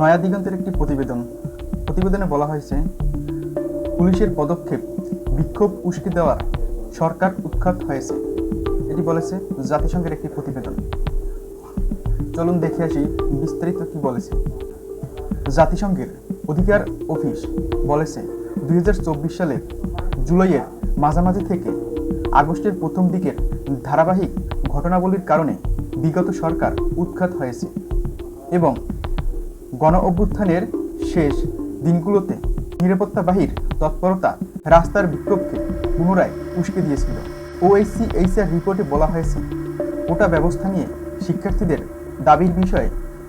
নয়া দিগন্তের একটি প্রতিবেদন। প্রতিবেদনে বলা হয়েছে, পুলিশের পদক্ষেপ বিক্ষোভ উস্কে দেওয়ার সরকার উৎখাত হয়েছে। এটি বলেছে জাতিসংঘের একটি প্রতিবেদন। চলুন দেখে আসি বিস্তারিত কি বলেছে। জাতিসংঘের অধিকার অফিস বলেছে, দুই সালের জুলাইয়ের মাঝামাঝি থেকে আগস্টের প্রথম দিকের ধারাবাহিক ঘটনাবলীর কারণে বিগত সরকার উৎখাত হয়েছে এবং গণ অভ্যুত্থানের শেষ দিনগুলোতে নিরাপত্তা বাহির তৎপরতা রাস্তার বিক্ষোভকে পুনরায় উস্কে দিয়েছিল। ওএসসি এইচআর রিপোর্টে বলা হয়েছে কোটা ব্যবস্থা নিয়ে শিক্ষার্থীদের দাবির বিষয়ে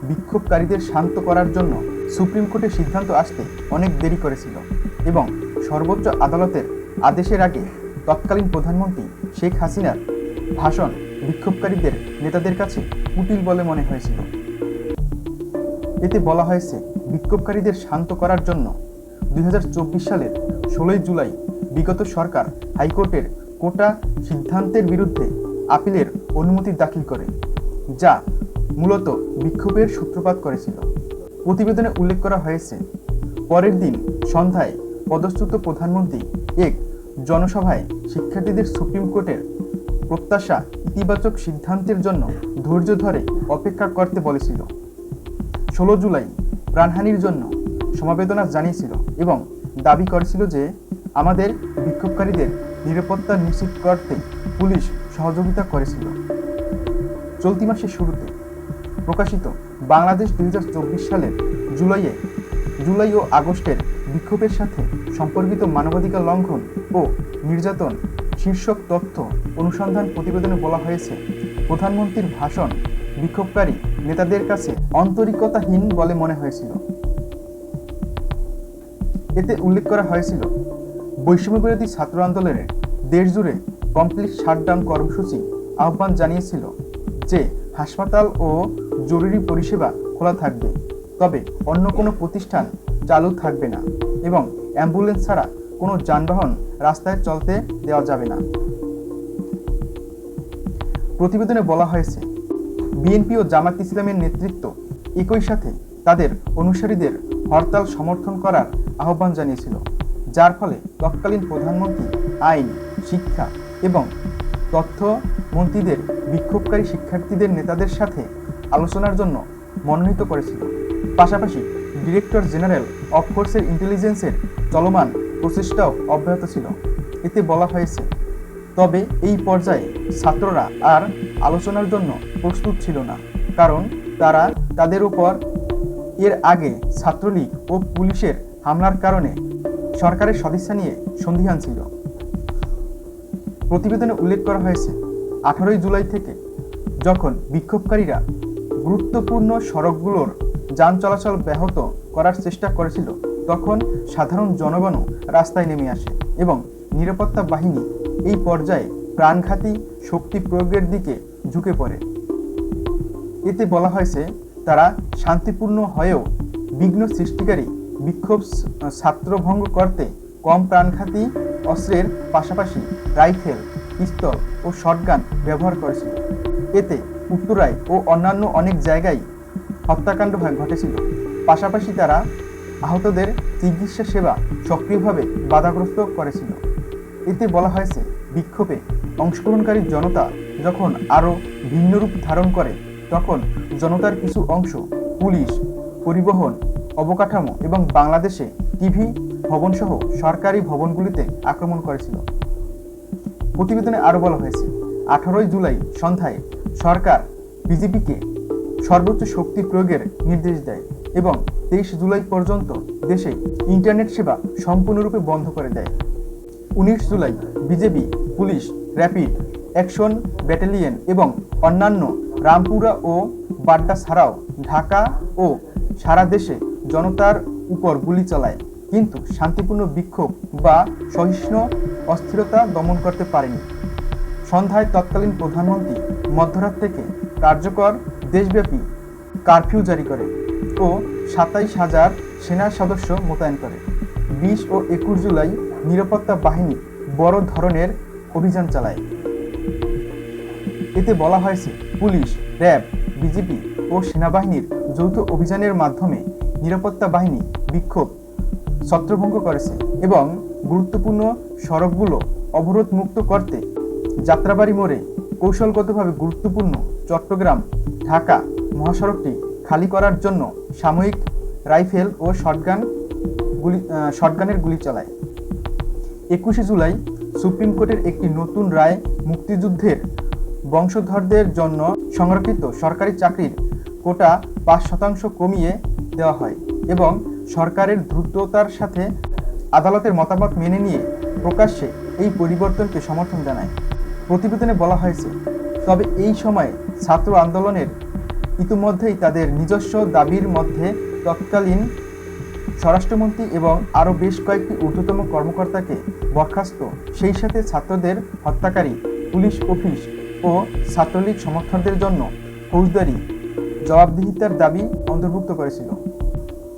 বিক্ষোভকারীদের শান্ত করার জন্য সুপ্রিম কোর্টের সিদ্ধান্ত আসতে অনেক দেরি করেছিল এবং সর্বোচ্চ আদালতের আদেশের আগে তৎকালীন প্রধানমন্ত্রী শেখ হাসিনার ভাষণ বিক্ষোভকারীদের নেতাদের কাছে কুটিল বলে মনে হয়েছিল। এতে বলা হয়েছে, বিক্ষোভকারীদের শান্ত করার জন্য দুই হাজার চব্বিশ সালের ষোলোই জুলাই বিগত সরকার হাইকোর্টের কোটা সিদ্ধান্তের বিরুদ্ধে আপিলের অনুমতি দাখিল করে, যা মূলত বিক্ষোভের সূত্রপাত করেছিল। প্রতিবেদনে উল্লেখ করা হয়েছে, পরের দিন সন্ধ্যায় পদচ্যুত প্রধানমন্ত্রী এক জনসভায় শিক্ষার্থীদের সুপ্রিম কোর্টের প্রত্যাশা ইতিবাচক সিদ্ধান্তের জন্য ধৈর্য ধরে অপেক্ষা করতে বলেছিল। ষোলো জুলাই প্রাণহানির জন্য সমবেদনা জানিয়েছিল এবং দাবি করেছিল যে আমাদের বিক্ষোভকারীদের নিরাপত্তা নিশ্চিত করতে পুলিশ সহযোগিতা করেছিল। চলতি মাসের শুরুতে প্রকাশিত বাংলাদেশ দুই সালের জুলাইয়ে জুলাই ও আগস্টের বিক্ষোভের সাথে সম্পর্কিত মানবাধিকার লঙ্ঘন ও নির্যাতন শীর্ষক তথ্য অনুসন্ধান প্রতিবেদনে বলা হয়েছে, প্রধানমন্ত্রীর ভাষণ বিক্ষোভকারী নেতাদের কাছে আন্তরিকতাহীন বলে মনে হয়েছিল। এতে উল্লেখ করা হয়েছিল, বৈষম্য বিরোধী ছাত্র আন্দোলনে দেশজুড়ে কমপ্লিট শাটডাউন কর্মসূচি আহ্বান জানিয়েছিল যে হাসপাতাল ও জরুরি পরিষেবা খোলা থাকবে, তবে অন্য কোনো প্রতিষ্ঠান চালু থাকবে না এবং অ্যাম্বুলেন্স ছাড়া কোনো যানবাহন রাস্তায় চলতে দেওয়া যাবে না। প্রতিবেদনে বলা হয়েছে বিএনপি ও জামাত ইসলামের নেতৃত্ব একই সাথে তাদের অনুসারীদের হরতাল সমর্থন করার আহ্বান জানিয়েছিল, যার ফলে তৎকালীন প্রধানমন্ত্রী আইন, শিক্ষা এবং তথ্য মন্ত্রীদের বিক্ষোভকারী শিক্ষার্থীদের নেতাদের সাথে আলোচনার জন্য মনোনীত করেছিল। পাশাপাশি ডিরেক্টর জেনারেল অফ ফোর্সের ইন্টেলিজেন্সের চলমান প্রচেষ্টাও অব্যাহত ছিল। এতে বলা হয়েছে তবে এই পর্যায়ে ছাত্ররা আর আলোচনার জন্য প্রস্তুত ছিল না, কারণ তারা তাদের উপর এর আগে ছাত্রলীগ ও পুলিশের হামলার কারণে সরকারের সদিচ্ছা নিয়ে সন্দিহান ছিল। প্রতিবেদনে উল্লেখ করা হয়েছে, আঠারোই জুলাই থেকে যখন বিক্ষোভকারীরা গুরুত্বপূর্ণ সড়কগুলোর যান চলাচল ব্যাহত করার চেষ্টা করেছিল, তখন সাধারণ জনগণও রাস্তায় নেমে আসে এবং নিরাপত্তা বাহিনী এই পর্যায়ে প্রাণঘাতী শক্তি প্রয়োগের দিকে ঝুঁকে পড়ে। এতে বলা হয়েছে, তারা শান্তিপূর্ণ হয়েও বিঘ্ন সৃষ্টিকারী বিক্ষোভ ছাত্রভঙ্গ করতে কম প্রাণঘাতী অস্ত্রের পাশাপাশি রাইফেল, পিস্তল ও শটগান ব্যবহার করেছিল। এতে উত্তরায় ও অন্যান্য অনেক জায়গায় হত্যাকাণ্ড ঘটেছিল। পাশাপাশি তারা আহতদের চিকিৎসা সেবা সক্রিয়ভাবে বাধাগ্রস্ত করেছিল। এতে বলা হয়েছে, বিক্ষোভে অংশগ্রহণকারী জনতা যখন আরও ভিন্ন রূপ ধারণ করে, তখন জনতার কিছু অংশ পুলিশ, পরিবহন, অবকাঠামো এবং বাংলাদেশে টিভি, ভবনসহ সরকারি ভবনগুলিতে আক্রমণ করেছিল। প্রতিবেদনে আরও বলা হয়েছে, আঠারোই জুলাই সন্ধ্যায় সরকার বিজেপিকে সর্বোচ্চ শক্তি প্রয়োগের নির্দেশ দেয় এবং তেইশ জুলাই পর্যন্ত দেশে ইন্টারনেট সেবা সম্পূর্ণরূপে বন্ধ করে দেয়। উনিশ July BJP, police, rapid, action battalion এবং অন্যান্য রামপুরা ও বাড্ডা ছাড়াও ঢাকা ও সারা দেশে জনতার উপর গুলি চালায়। কিন্তু শান্তিপূর্ণ বিক্ষোভ বা সহিষ্ণু অস্থিরতা দমন করতে পারেনি। সন্ধ্যায় তৎকালীন প্রধানমন্ত্রী মধ্যরাত থেকে কার্যকর দেশব্যাপী কারফিউ জারি করে ও সাতাইশ হাজার সেনা সদস্য মোতায়েন করে। বিশ ও একুশ জুলাই নিরাপত্তা বাহিনী বড় ধরনের অভিযান চালায়। এতে বলা হয়েছে, পুলিশ, র্যাব বিজেপি ও সেনাবাহিনীর যৌথ অভিযানের মাধ্যমে নিরাপত্তা বাহিনী বিক্ষোভ, ছত্রভঙ্গ করেছে এবং গুরুত্বপূর্ণ সড়কগুলো অবরোধ মুক্ত করতে যাত্রাবাড়ি মোড়ে কৌশলগতভাবে গুরুত্বপূর্ণ চট্টগ্রাম, ঢাকা মহাসড়কটি খালি করার জন্য সাময়িক রাইফেল ও শটগান গুলি শটগানের গুলি চালায়। একুশে জুলাই সুপ্রিম কোর্টের একটি নতুন রায় মুক্তিযুদ্ধের বংশধরদের জন্য সংরক্ষিত সরকারি চাকরির কোটা পাঁচ শতাংশ কমিয়ে দেওয়া হয় এবং সরকারের দ্রুততার সাথে আদালতের মতামত মেনে নিয়ে প্রকাশ্যে এই পরিবর্তনকে সমর্থন জানায়। প্রতিবেদনে বলা হয়েছে, তবে এই সময়ে ছাত্র আন্দোলনের ইতিমধ্যেই তাদের নিজস্ব দাবির মধ্যে তৎকালীন স্বরাষ্ট্রমন্ত্রী এবং আরও বেশ কয়েকটি ঊর্ধ্বতম কর্মকর্তাকে বরখাস্ত, সেই সাথে ছাত্রদের হত্যাকারী, পুলিশ অফিস ও ছাত্রলীগ সমর্থকদের জন্য ফৌজদারি জবাবদিহিতার দাবি অন্তর্ভুক্ত করেছিল।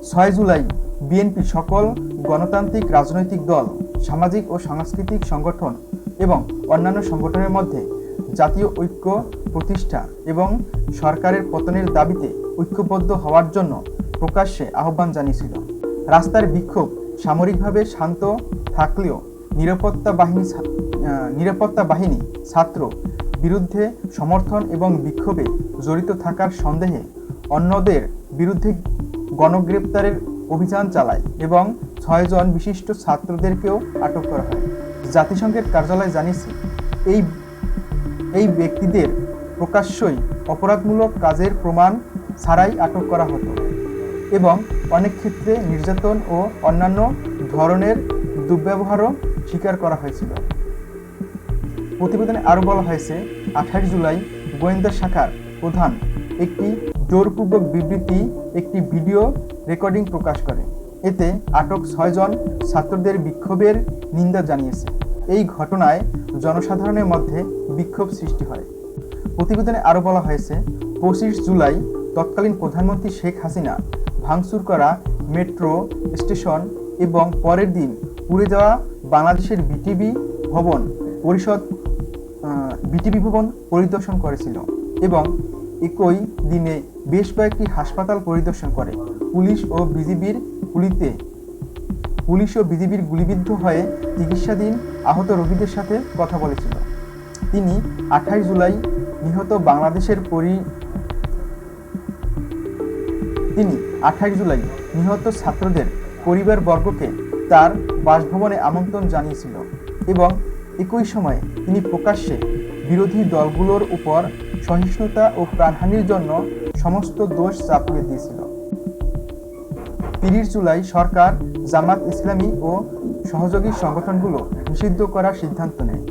ছয় জুলাই বিএনপি সকল গণতান্ত্রিক রাজনৈতিক দল, সামাজিক ও সাংস্কৃতিক সংগঠন এবং অন্যান্য সংগঠনের মধ্যে জাতীয় ঐক্য প্রতিষ্ঠা এবং সরকারের পতনের দাবিতে ঐক্যবদ্ধ হওয়ার জন্য প্রকাশ্যে আহ্বান জানিয়েছিল। রাস্তার বিক্ষোভ সামরিকভাবে শান্ত থাকলেও নিরাপত্তা বাহিনী নিরাপত্তা বাহিনী ছাত্র বিরুদ্ধে সমর্থন এবং বিক্ষোভে জড়িত থাকার সন্দেহে অন্যদের বিরুদ্ধে গণগ্রেপ্তারের অভিযান চালায় এবং ছয়জন বিশিষ্ট ছাত্রদেরকেও আটক করা হয়। জাতিসংঘের কার্যালয় জানিয়েছে, এই এই ব্যক্তিদের প্রকাশ্যই অপরাধমূলক কাজের প্রমাণ ছাড়াই আটক করা হতো। এবং অনেক ক্ষেত্রে নির্যাতন ও অন্যান্য ধরনের দুর্ব্যবহারও স্বীকার করা হয়েছিল। প্রতিবেদনে আরও বলা হয়েছে, আঠাশ জুলাই গোয়েন্দা শাখার প্রধান একটি জোরপূর্বক বিবৃতি, একটি ভিডিও রেকর্ডিং প্রকাশ করে। এতে আটক ছয়জন ছাত্রদের বিক্ষোভের নিন্দা জানিয়েছে। এই ঘটনায় জনসাধারণের মধ্যে বিক্ষোভ সৃষ্টি হয়। প্রতিবেদনে আরও বলা হয়েছে, পঁচিশ জুলাই তৎকালীন প্রধানমন্ত্রী শেখ হাসিনা ভাঙচুর করা মেট্রো স্টেশন এবং পরের দিন পুড়ে যাওয়া বাংলাদেশের বিটিভি ভবন পরিষদ বিটিভি ভবন পরিদর্শন করেছিল এবং একই দিনে বেশ কয়েকটি হাসপাতাল পরিদর্শন করে। পুলিশ ও বিজিবির গুলিতে, পুলিশ ও বিজিবির গুলিবিদ্ধ হয়ে চিকিৎসাধীন আহত রোগীদের সাথে কথা বলেছিল। তিনি আঠাশ জুলাই নিহত বাংলাদেশের পরি তিনি আঠাশ জুলাই নিহত ছাত্রদের পরিবারবর্গকে তার বাসভবনে আমন্ত্রণ জানিয়েছিল এবং একই সময়ে তিনি প্রকাশ্যে বিরোধী দলগুলোর উপর সহিষ্ণুতা ও প্রাণহানির জন্য সমস্ত দোষ চাপিয়ে দিয়েছিল। তিরিশ জুলাই সরকার জামাত ইসলামী ও সহযোগী সংগঠনগুলো নিষিদ্ধ করার সিদ্ধান্ত নেয়।